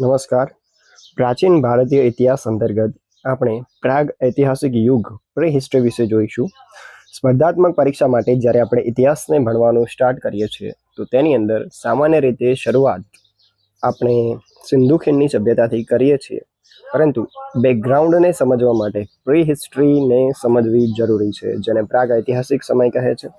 નમસ્કાર. પ્રાચીન ભારતીય ઇતિહાસ અંતર્ગત આપણે પ્રાગ ઐતિહાસિક યુગ પ્રી હિસ્ટ્રી વિશે જોઈશું. સ્પર્ધાત્મક પરીક્ષા માટે જ્યારે આપણે ઇતિહાસને ભણવાનું સ્ટાર્ટ કરીએ છીએ, તો તેની અંદર સામાન્ય રીતે શરૂઆત આપણે સિંધુ ખીણની સભ્યતાથી કરીએ છીએ. પરંતુ બેકગ્રાઉન્ડને સમજવા માટે પ્રી હિસ્ટ્રીને સમજવી જરૂરી છે, જેને પ્રાગ ઐતિહાસિક સમય કહે છે.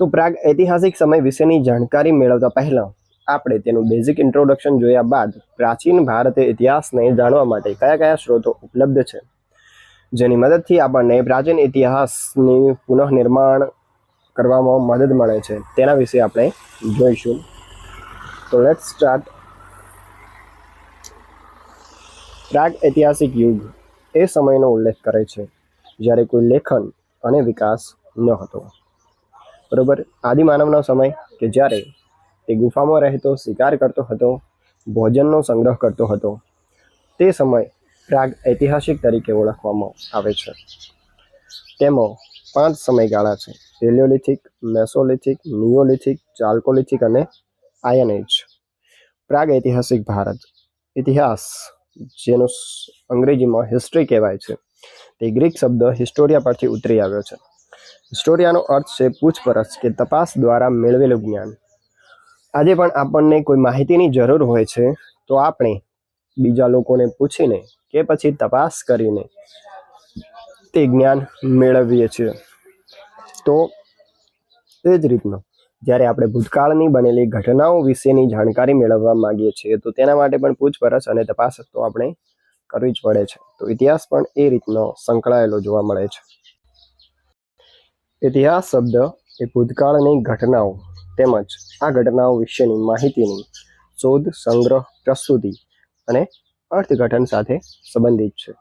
તો પ્રાગ ઐતિહાસિક સમય વિશેની જાણકારી મેળવતા પહેલાં આપણે તેનું બેઝિક ઇન્ટ્રોડક્શન જોયા બાદ પ્રાચીન ભારતીય ઇતિહાસને જાણવા માટે કયા કયા સ્ત્રોતો ઉપલબ્ધ છે? જેની મદદથી આપણને પ્રાચીન ઇતિહાસની પુનઃનિર્માણ કરવામાં મદદ મળે છે. તેના વિશે આપણે જોઈશું. તો લેટ સ્ટાર્ટ પ્રાગ ઐતિહાસિક યુગ એ સમયનો ઉલ્લેખ કરે છે, જ્યારે કોઈ લેખન અને વિકાસ ન હતો. બરોબર? આદિમાનવનો સમય કે જ્યારે તે ગુફામાં રહેતો, શિકાર કરતો હતો, ભોજનનો સંગ્રહ કરતો હતો. તે સમય પ્રાગ ઐતિહાસિક તરીકે ઓળખવામાં આવે છે. તેમાં પાંચ સમયગાળા છે. પેલિયોલિથિક, મેસોલિથિક, નિયોલિથિક, ચાલ્કોલિથિક અને આયન એજ પ્રાગ ઐતિહાસિક ભારત. ઇતિહાસ, જેનો અંગ્રેજીમાં હિસ્ટ્રી કહેવાય છે. તે ગ્રીક શબ્દ હિસ્ટોરિયા પરથી ઉતરી આવ્યો છે. હિસ્ટોરિયાનો અર્થ છે પૂછપરછ કે તપાસ દ્વારા મેળવેલું જ્ઞાન. આજે પણ આપણને કોઈ માહિતીની જરૂર હોય છે, તો આપણે બીજા લોકોને પૂછીને કે પછી તપાસ કરીને તે જ્ઞાન મેળવીએ છીએ. તો એ જ રીતનું, જ્યારે આપણે ભૂતકાળની બનેલી ઘટનાઓ વિશેની જાણકારી મેળવવા માંગીએ છીએ, તો તેના માટે પણ પૂછપરછ અને તપાસ તો આપણે કરવી જ પડે છે. તો ઇતિહાસ પણ એ રીતનો સંકળાયેલો જોવા મળે છે. ઇતિહાસ શબ્દ એ ભૂતકાળની ઘટનાઓ તેમજ આ ઘટનાઓ વિશેની માહિતીની શોધ, સંગ્રહ, પ્રસ્તુતિ અને અર્થઘટન સાથે સંબંધિત છે.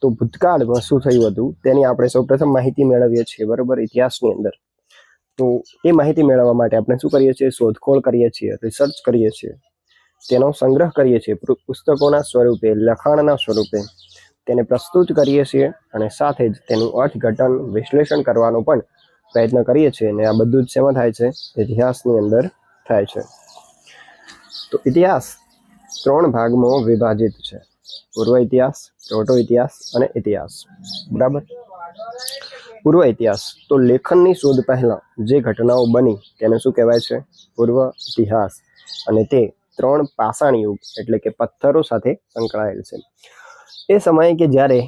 તો ભૂતકાળમાં શું થયું હતું તેની આપણે સૌપ્રથમ માહિતી મેળવીએ છીએ, બરોબર? ઇતિહાસની અંદર. તો એ માહિતી મેળવવા માટે આપણે શું કરીએ છીએ? શોધખોળ કરીએ છીએ રિસર્ચ કરીએ છીએ. તેનો સંગ્રહ કરીએ છીએ પુસ્તકોના સ્વરૂપે, લખાણના સ્વરૂપે. તેને પ્રસ્તુત કરીએ છીએ અને સાથે જ તેનું અર્થઘટન, વિશ્લેષણ કરવાનો પણ પ્રયત્ન કરીએ છીએ અને આ બધું જ શેમાં થાય છે? ઇતિહાસની અંદર થાય છે. તો ઇતિહાસ ત્રણ ભાગમાં વિભાજિત છે. પૂર્વ ઇતિહાસ પ્રોટો ઇતિહાસ અને ઇતિહાસ. બરાબર? પૂર્વ ઇતિહાસ. તો લેખનની શોધ પહેલાં જે ઘટનાઓ બની તેને શું કહેવાય છે? પૂર્વ ઇતિહાસ. અને તે ત્રણ પાષાણ યુગ એટલે કે પથ્થરો સાથે સંકળાયેલ છે. એ સમયે કે જ્યારે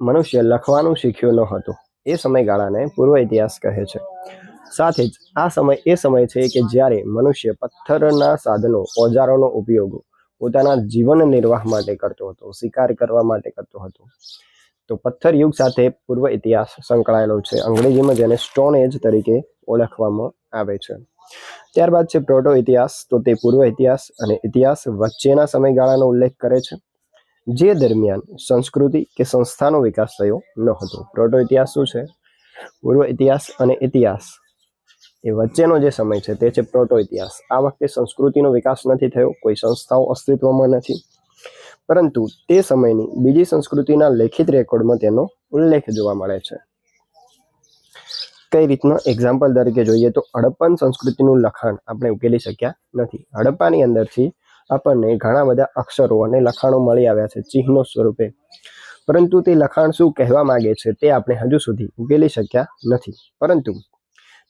મનુષ્ય લખવાનું શીખ્યો ન હતો એ સમયગાળાને પૂર્વ ઇતિહાસ કહે છે. સાથે જ આ સમય એ સમય છે કે જ્યારે મનુષ્ય પથ્થરના સાધનો, ઓજારોનો ઉપયોગ પોતાના જીવન નિર્વાહ માટે કરતો હતો, શિકાર કરવા માટે કરતો હતો. તો પથ્થર યુગ સાથે પૂર્વ ઇતિહાસ સંકળાયેલો છે, અંગ્રેજીમાં જેને સ્ટોન એજ તરીકે ઓળખવામાં આવે છે. ત્યારબાદ છે પ્રોટો ઇતિહાસ તો તે પૂર્વ ઇતિહાસ અને ઇતિહાસ વચ્ચેના સમયગાળાનો ઉલ્લેખ કરે છે. જે દરમિયાન સંસ્કૃતિ કે સંસ્થાનો વિકાસ થયો ન હતો. પ્રોટો ઇતિહાસ શું છે? પૂર્વ ઇતિહાસ અને ઇતિહાસ. એ વચ્ચેનો જે સમય છે તે છે પ્રોટો ઇતિહાસ. આ વખતે સંસ્કૃતિનો વિકાસ નથી થયો, કોઈ સંસ્થાઓ અસ્તિત્વમાં નથી. પરંતુ તે સમયની બીજી સંસ્કૃતિના લેખિત રેકોર્ડમાં તેનો ઉલ્લેખ જોવા મળે છે. કઈ રીતના? એક્ઝામ્પલ તરીકે જોઈએ તો હડપ્પન સંસ્કૃતિનું લખાણ આપણે ઉકેલી શક્યા નથી. હડપ્પાની અંદરથી આપણને ઘણા બધા અક્ષરો અને લખાણો મળી આવ્યા છે ચિહ્નો સ્વરૂપે. પરંતુ તે લખાણ શું કહેવા માગે છે તે આપણે હજુ સુધી ઉકેલી શક્યા નથી. પરંતુ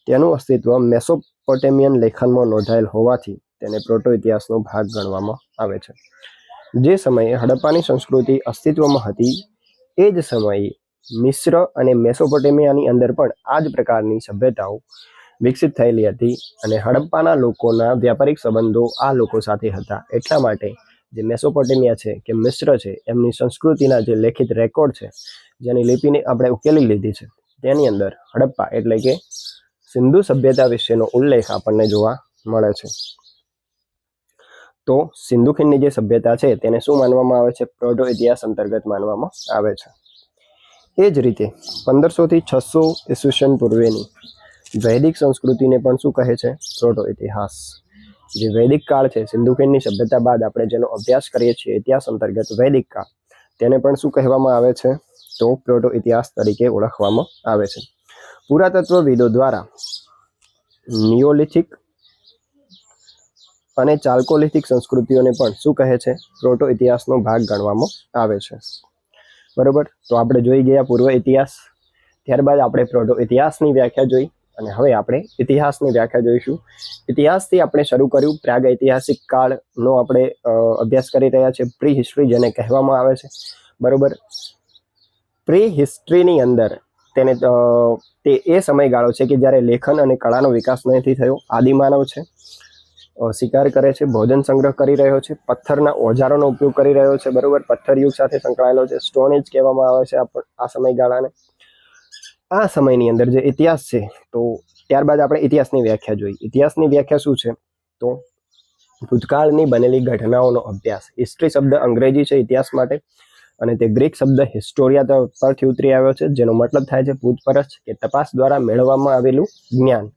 તેનું અસ્તિત્વ મેસોપોટેમિયન લેખનમાં નોંધાયેલ હોવાથી તેને પ્રોટો ઇતિહાસનો ભાગ ગણવામાં આવે છે. જે સમયે હડપ્પાની સંસ્કૃતિ અસ્તિત્વમાં હતી, એ જ સમયે મિશ્ર અને મેસોપોટેમિયાની અંદર પણ આ જ પ્રકારની સભ્યતાઓ વિકસિત થયેલી હતી અને હડપ્પાના લોકોના વ્યાપારિક સંબંધો આ લોકો સાથે હતા. એટલા માટે જે મેસોપોટેમિયા છે, કે મિશ્ર છે, એમની સંસ્કૃતિના જે લેખિત રેકોર્ડ છે, જેની લિપિને આપણે ઉકેલી લીધી છે. તેની અંદર હડપ્પા એટલે કે સિંધુ સભ્યતા વિશેનો ઉલ્લેખ આપણને જોવા મળે છે. તો સિંધુ ખીણની જે સભ્યતા છે, તેને શું માનવામાં આવે છે? પ્રોટો ઇતિહાસ અંતર્ગત માનવામાં આવે છે. એ જ રીતે પંદરસોથી છસો ઈસવીસન પૂર્વેની વૈદિક સંસ્કૃતિને પણ શું કહે છે? પ્રોટો ઇતિહાસ. જે વૈદિક કાળ છે, સિંધુ ખીણની સભ્યતા બાદ આપણે જેનો અભ્યાસ કરીએ છીએ, ઇતિહાસ અંતર્ગત વૈદિક કાળ, તેને પણ શું કહેવામાં આવે છે? તો પ્રોટો ઇતિહાસ તરીકે ઓળખવામાં આવે છે. પુરાતત્વવિદો દ્વારા નિયોલિથિક અને ચાલ્કોલિથિક સંસ્કૃતિઓને પણ શું કહે છે? પ્રોટો ઇતિહાસનો ભાગ ગણવામાં આવે છે. બરોબર? તો આપણે જોઈ ગયા પૂર્વ ઇતિહાસ. ત્યારબાદ આપણે પ્રોટો ઇતિહાસની વ્યાખ્યા જોઈ. અને હવે આપણે ઇતિહાસની વ્યાખ્યા જોઈશું. ઇતિહાસથી આપણે શરૂ કર્યું પ્રાગ ઐતિહાસિક કાળનો આપણે અભ્યાસ કરી રહ્યા છીએ. પ્રી હિસ્ટ્રી જેને કહેવામાં આવે છે. બરોબર? પ્રી હિસ્ટ્રીની અંદર તેને તે એ સમયગાળો છે કે જ્યારે લેખન અને કળાનો વિકાસ નથી થયો. આદિમાનવ છે. શિકાર કરે છે, ભોજન સંગ્રહ કરી રહ્યો છે, પથ્થરના ઓજારોનો ઉપયોગ કરી રહ્યો છે. બરોબર? પથ્થર યુગ સાથે સંકળાયેલો છે. સ્ટોન એજ કહેવામાં આવે છે આ સમયગાળાને. આ સમયની અંદર જે ઇતિહાસ છે, તો ત્યારબાદ આપણે ઇતિહાસની વ્યાખ્યા જોઈ. ઇતિહાસની વ્યાખ્યા શું છે? તો ભૂતકાળની બનેલી ઘટનાઓનો અભ્યાસ. હિસ્ટ્રી શબ્દ અંગ્રેજી છે ઇતિહાસ માટે, અને તે ગ્રીક શબ્દ હિસ્ટોરિયા પરથી ઉતરી આવ્યો છે, જેનો મતલબ થાય છે પૂછપરછ કે તપાસ દ્વારા મેળવવામાં આવેલું જ્ઞાન.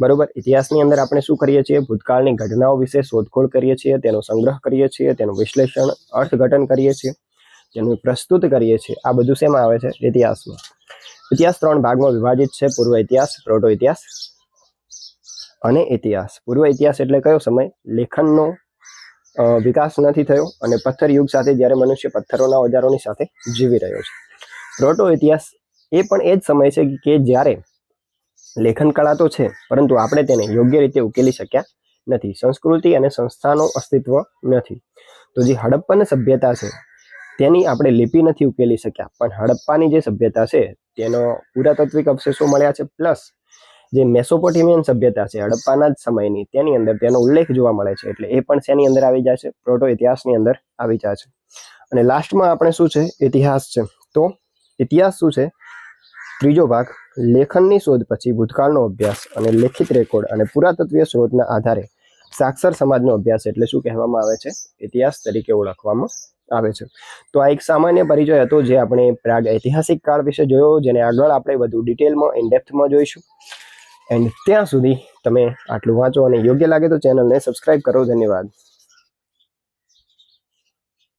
બરોબર? ઇતિહાસની અંદર આપણે શું કરીએ છીએ? ભૂતકાળની ઘટનાઓ વિશે શોધખોળ કરીએ છીએ, તેનો સંગ્રહ કરીએ છીએ, તેનું વિશ્લેષણ, અર્થઘટન કરીએ છીએ, તેનું પ્રસ્તુત કરીએ છીએ. આ બધું શેમાં આવે છે? ઇતિહાસમાં. ઇતિહાસ ત્રણ ભાગમાં વિભાજિત છે. પૂર્વ ઇતિહાસ પ્રોટો ઇતિહાસ અને ઇતિહાસ. પૂર્વ ઇતિહાસ એટલે કયો સમય? લેખનનો વિકાસ નથી થયો અને પથ્થર યુગ સાથે જ્યારે મનુષ્ય પથ્થરોના ઓજારોની સાથે જીવી રહ્યો છે. પ્રોટો ઇતિહાસ એ પણ એ જ સમય છે કે જ્યારે લેખન કળા તો છે, પરંતુ આપણે તેને યોગ્ય રીતે ઉકેલી શક્યા નથી. સંસ્કૃતિ અને સંસ્થાનો અસ્તિત્વ નથી. તો જે હડપ્પન સભ્યતા છે, તેની આપણે લિપિ નથી ઉકેલી શક્યા. પણ હડપ્પાની જે સભ્યતા છે તેનો પુરાતત્વિક અવશેષો મળ્યા છે પ્લસ જે મેસોપોટેમિયન સભ્યતા છે, હડપ્પાના જ સમયની, તેની અંદર તેનો ઉલ્લેખ જોવા મળે છે, એટલે એ પણ શેની અંદર આવી છે? પ્રોટો ઇતિહાસની અંદર આવી જાય છે. અને લાસ્ટમાં આપણે શું છે? ઇતિહાસ છે. તો ઇતિહાસ શું છે? ત્રીજો ભાગ, લેખનની શોધ પછી ભૂતકાળનો અભ્યાસ અને લેખિત રેકોર્ડ અને પુરાતત્વીય સ્ત્રોતના આધારે સાક્ષર સમાજનો અભ્યાસ એટલે શું કહેવામાં આવે છે? ઇતિહાસ તરીકે ઓળખવામાં આવે છે. તો આ એક સામાન્ય પરિચય હતો જે આપણે પ્રાગ ઐતિહાસિક કાળ વિશે જોયો, જેને આગળ આપણે વધુ ડિટેલમાં ઇનડેપ્થમાં જોઈશું. એન્ડ ત્યાં સુધી તમે આટલું વાંચો અને યોગ્ય લાગે તો ચેનલને સબસ્ક્રાઇબ કરો. ધન્યવાદ.